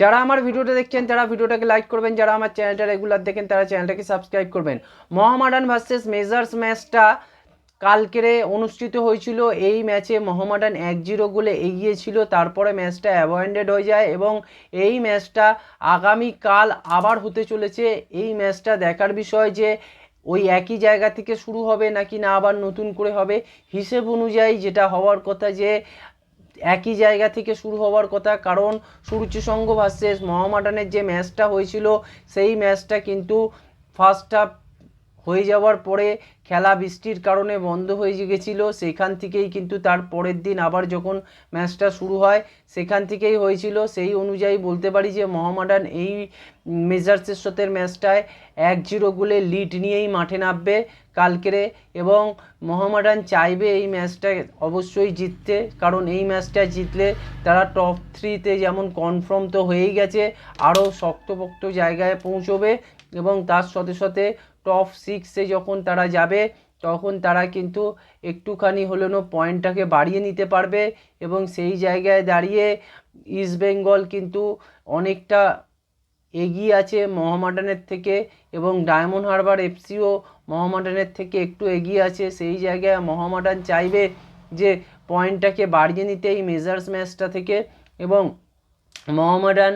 যারা আমার ভিডিওটা দেখছেন, তারা ভিডিওটাকে লাইক করবেন, যারা আমার চ্যানেলটা রেগুলার দেখেন, তারা চ্যানেলটাকে সাবস্ক্রাইব করবেন। মহামাডান ভার্সেস মেজার্স ম্যাচটা কালকেরে অনুষ্ঠিত হয়েছিল। এই ম্যাচে মোহামেডান এক জিরো গোলে এগিয়ে ছিল। তারপরে ম্যাচটা অ্যাভয়েন্ডেড হয়ে যায় এবং এই ম্যাচটা আগামীকাল আবার হতে চলেছে। এই ম্যাচটা দেখার বিষয় যে ওই একই জায়গা থেকে শুরু হবে নাকি না আবার নতুন করে হবে। হিসেব অনুযায়ী যেটা হওয়ার কথা যে একই জায়গা থেকে শুরু হওয়ার কথা। কারণ সূর্যসংঘ ভার্সেস মহামাডানের যে ম্যাচটা হয়েছিল, সেই ম্যাচটা কিন্তু ফার্স্ট হাফ হয়ে যাওয়ার পরে খেলা বৃষ্টির কারণে বন্ধ হয়ে গেছিল। সেখান থেকেই কিন্তু তার পরের দিন আবার যখন ম্যাচটা শুরু হয়, সেখান থেকেই হয়েছিল। সেই অনুযায়ী বলতে পারি যে মোহামেডান এই মেজার্সের সাথে ম্যাচটায় এক জিরো গোলে লিড নিয়েই মাঠে নামবে কালকেরে এবং মোহামেডান চাইবে এই ম্যাচটা অবশ্যই জিততে। কারণ এই ম্যাচটা জিতলে তারা টপ থ্রিতে যেমন কনফার্ম তো হয়েই গেছে, আরও শক্তপোক্ত জায়গায় পৌঁছবে এবং তার সাথে সাথে টপ সিক্সে যখন তারা যাবে, তখন তারা কিন্তু একটুখানি হলেও পয়েন্টটাকে বাড়িয়ে নিতে পারবে এবং সেই জায়গায় দাঁড়িয়ে ইস্টবেঙ্গল কিন্তু অনেকটা এগিয়ে আছে মোহামেডানের থেকে এবং ডায়মন্ড হারবার এফসিও মোহামেডানের থেকে একটু এগিয়ে আছে। সেই জায়গায় মোহামেডান চাইবে যে পয়েন্টটাকে বাড়িয়ে নিতে এই মেজার্স ম্যাচটা থেকে এবং মোহামেডান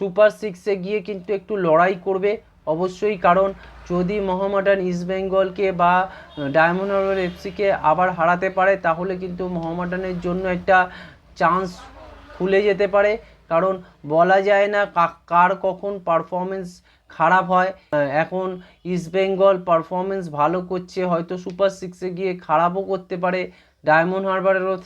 সুপার সিক্সে গিয়ে কিন্তু একটু লড়াই করবে। অবশ্যই, কারণ যদি মোহামেডান ইস্টবেঙ্গলকে বা ডায়মন্ড হারবার এফসিকে আবার হারাতে পারে, তাহলে কিন্তু মোহামেডানের জন্য একটা চান্স খুলে যেতে পারে। কারণ বলা যায় না কার কখন পারফরমেন্স খারাপ হয়। এখন ইস্টবেঙ্গল পারফরমেন্স ভালো করছে, হয়তো সুপার সিক্সে গিয়ে খারাপও করতে পারে। ডায়মন্ড হারবারেরও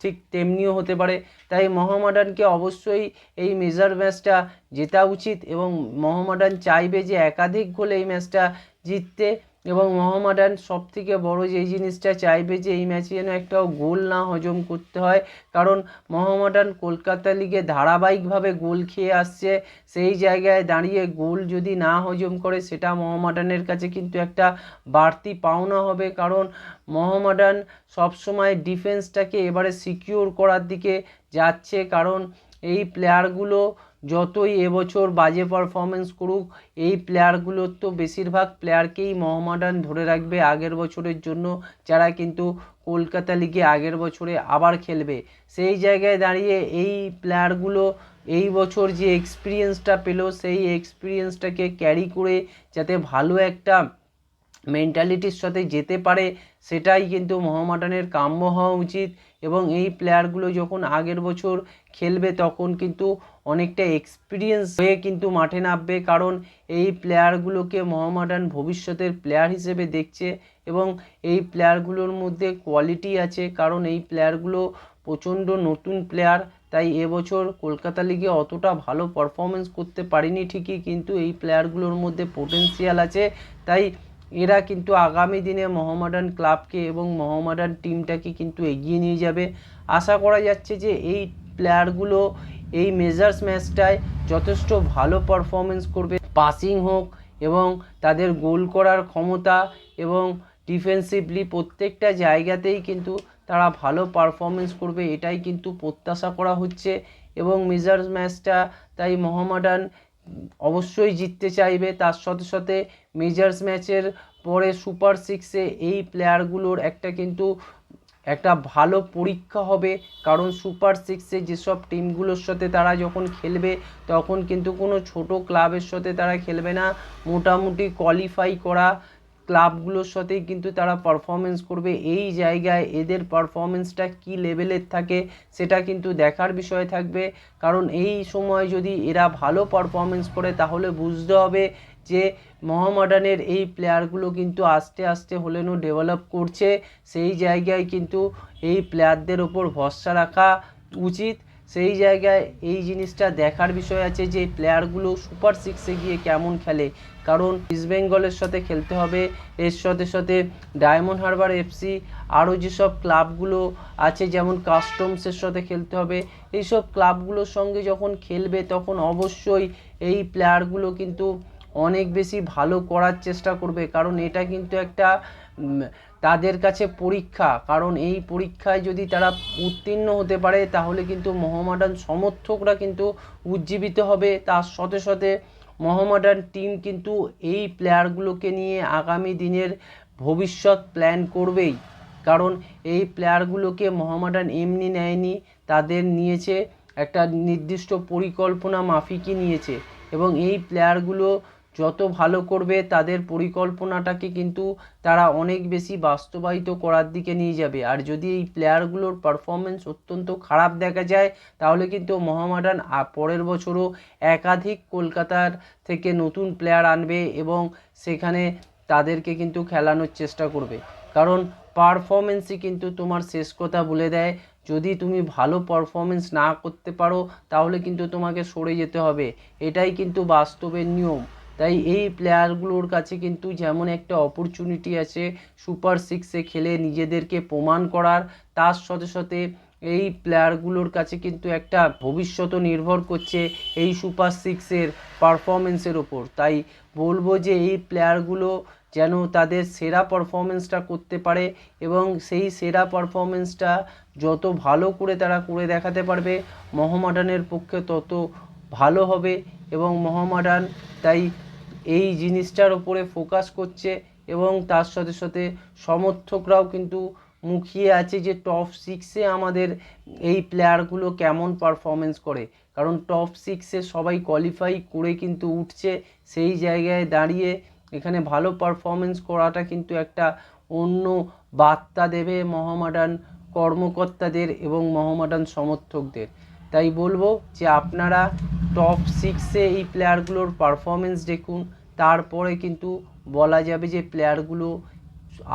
ঠিক তেমনিও হতে পারে। তাই মোহামেডানকে অবশ্যই এই মেজার ম্যাচটা জেতা উচিত এবং মোহামেডান চাইবে যে একাধিক গোলে এই ম্যাচটা জিততে। এবং মোহামেডান সব থেকে বড় যে জিনিসটা চাইবে যে এই ম্যাচে যেন একটাও গোল না হজম করতে হয়, কারণ মোহামেডান কলকাতা লিগে ধারাবাহিকভাবে গোল খেয়ে আসছে, সেই জায়গায় দাঁড়িয়ে গোল যদি না হজম করে, সেটা মোহামেডানের কাছে কিন্তু একটা বাড়তি পাওনা হবে, কারণ মোহামেডান সবসময় ডিফেন্সটাকে এবারে সিকিউর করার দিকে যাচ্ছে, কারণ এই প্লেয়ারগুলো যতই এবছর বাজে পারফরমেন্স করুক, এই প্লেয়ারগুলোর তো বেশিরভাগ প্লেয়ারকেই মহমাডান ধরে রাখবে আগের বছরের জন্য। যারা কিন্তু কলকাতা লিগে আগের বছরে আবার খেলবে। সেই জায়গায় দাঁড়িয়ে এই প্লেয়ারগুলো এই বছর যে এক্সপিরিয়েন্সটা পেল, সেই এক্সপিরিয়েন্সটাকে ক্যারি করে যাতে ভালো একটা মেন্টালিটির সাথে যেতে পারে, সেটাই কিন্তু মোহামেডানের কাম্য হওয়া উচিত। এবং এই প্লেয়ারগুলো যখন আগের বছর খেলবে, তখন কিন্তু অনেকটা এক্সপিরিয়েন্স হয়ে কিন্তু মাঠে নামবে। কারণ এই প্লেয়ারগুলোকে মোহামেডান ভবিষ্যতের প্লেয়ার হিসেবে দেখছে এবং এই প্লেয়ারগুলোর মধ্যে কোয়ালিটি আছে। কারণ এই প্লেয়ারগুলো প্রচণ্ড নতুন প্লেয়ার তাই এবছর কলকাতা লিগে অতটা ভালো পারফরমেন্স করতে পারিনি ঠিকই, কিন্তু এই প্লেয়ারগুলোর মধ্যে পোটেন্সিয়াল আছে। তাই এরা কিন্তু আগামী দিনে মোহামেডান ক্লাবকে এবং মোহামেডান টিমটাকে কিন্তু এগিয়ে নিয়ে যাবে। আশা করা যাচ্ছে যে এই প্লেয়ারগুলো এই মেজার্স ম্যাচটায় যথেষ্ট ভালো পারফরমেন্স করবে। পাসিং হোক এবং তাদের গোল করার ক্ষমতা এবং ডিফেন্সিভলি প্রত্যেকটা জায়গাতেই কিন্তু তারা ভালো পারফরমেন্স করবে, এটাই কিন্তু প্রত্যাশা করা হচ্ছে। এবং মেজার্স ম্যাচটা তাই মোহামেডান অবশ্যই জিততে চাইবে। তার সাথে সাথে মেজার্স ম্যাচের পরে সুপার সিক্সে এই প্লেয়ারগুলোর একটা কিন্তু একটা ভালো পরীক্ষা হবে। কারণ সুপার সিক্সে যেসব টিমগুলোর সাথে তারা যখন খেলবে, তখন কিন্তু কোনো ছোট ক্লাবের সাথে তারা খেলবে না। মোটামুটি কোয়ালিফাই করা ক্লাবগুলোর সাথেই কিন্তু তারা পারফরমেন্স করবে। এই জায়গায় এদের পারফরমেন্সটা কী লেভেলের থাকে সেটা কিন্তু দেখার বিষয় থাকবে। কারণ এই সময় যদি এরা ভালো পারফরমেন্স করে, তাহলে বুঝতে হবে যে মোহামেডানের এই প্লেয়ারগুলো কিন্তু আস্তে আস্তে হলেও ডেভেলপ করছে। সেই জায়গায় কিন্তু এই প্লেয়ারদের ওপর ভরসা রাখা উচিত। সেই জায়গায় এই জিনিসটা দেখার বিষয় আছে যে প্লেয়ারগুলো সুপার সিক্সে গিয়ে কেমন খেলে। কারণ ইস্ট বেঙ্গলের সাথে খেলতে হবে, এর সাথে সাথে ডায়মন্ড হারবার এফসি আরও যেসব ক্লাবগুলো আছে, যেমন কাস্টমসের সাথে খেলতে হবে, এইসব ক্লাবগুলোর সঙ্গে যখন খেলবে তখন অবশ্যই এই প্লেয়ারগুলো কিন্তু অনেক বেশি ভালো করার চেষ্টা করবে। কারণ এটা কিন্তু একটা তাদের কাছে পরীক্ষা। কারণ এই পরীক্ষায় যদি তারা উত্তীর্ণ হতে পারে, তাহলে কিন্তু মোহামেডান সমর্থকরা কিন্তু উজ্জীবিত হবে। তার সাথে সাথে মোহামেডান টিম কিন্তু এই প্লেয়ারগুলোকে নিয়ে আগামী দিনের ভবিষ্যৎ প্ল্যান করবেই। কারণ এই প্লেয়ারগুলোকে মোহামেডান এমনি নেয়নি, তাদের নিয়েছে একটা নির্দিষ্ট পরিকল্পনা মাফিকই নিয়েছে। এবং এই প্লেয়ারগুলো যত ভালো করবে তাদের পরিকল্পনাটাকে কিন্তু তারা অনেক বেশি বাস্তবায়িত করার দিকে নিয়ে যাবে। আর যদি এই প্লেয়ারগুলোর পারফরমেন্স অত্যন্ত খারাপ দেখা যায়, তাহলে কিন্তু মোহামেডান পরের বছরও একাধিক কলকাতার থেকে নতুন প্লেয়ার আনবে এবং সেখানে তাদেরকে কিন্তু খেলানোর চেষ্টা করবে। কারণ পারফরমেন্সই কিন্তু তোমার শেষ কথা বলে দেয়। যদি তুমি ভালো পারফরমেন্স না করতে পারো, তাহলে কিন্তু তোমাকে সরে যেতে হবে। এটাই কিন্তু বাস্তবের নিয়ম। তাই এই প্লেয়ারগুলোর কাছে কিন্তু যেমন একটা অপরচুনিটি আছে সুপার সিক্সে খেলে নিজেদেরকে প্রমাণ করার, তার সাথে সাথে এই প্লেয়ারগুলোর কাছে কিন্তু একটা ভবিষ্যৎ নির্ভর করছে এই সুপার সিক্সের পারফরমেন্সের ওপর তাই বলব যে এই প্লেয়ারগুলো যেন তাদের সেরা পারফরমেন্সটা করতে পারে এবং সেই সেরা পারফরমেন্সটা যত ভালো করে তারা করে দেখাতে পারবে, মোহামেডানের পক্ষে তত ভালো হবে এবং মোহামেডান তাই এই জিনিসটার ওপরে ফোকাস করছে এবং তার সাথে সাথে সমর্থকরাও কিন্তু মুখিয়ে আছে যে টপ সিক্সে আমাদের এই প্লেয়ারগুলো কেমন পারফরমেন্স করে। কারণ টপ সিক্সে সবাই কোয়ালিফাই করে কিন্তু উঠছে, সেই জায়গায় দাঁড়িয়ে এখানে ভালো পারফরমেন্স করাটা কিন্তু একটা অন্য বার্তা দেবে মোহামেডান কর্মকর্তাদের এবং মোহামেডান সমর্থকদের। তাই বলব যে আপনারা টপ সিক্সে এই প্লেয়ারগুলোর পারফরমেন্স দেখুন তারপরে কিন্তু বলা যাবে যে প্লেয়ারগুলো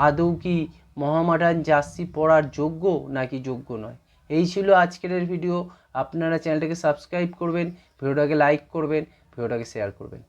আদৌ কি মহামাডান জার্সি পরার যোগ্য নাকি যোগ্য নয়। এই ছিল আজকের ভিডিও আপনারা চ্যানেলটাকে সাবস্ক্রাইব করবেন, ভিডিওটাকে লাইক করবেন, ভিডিওটাকে শেয়ার করবেন।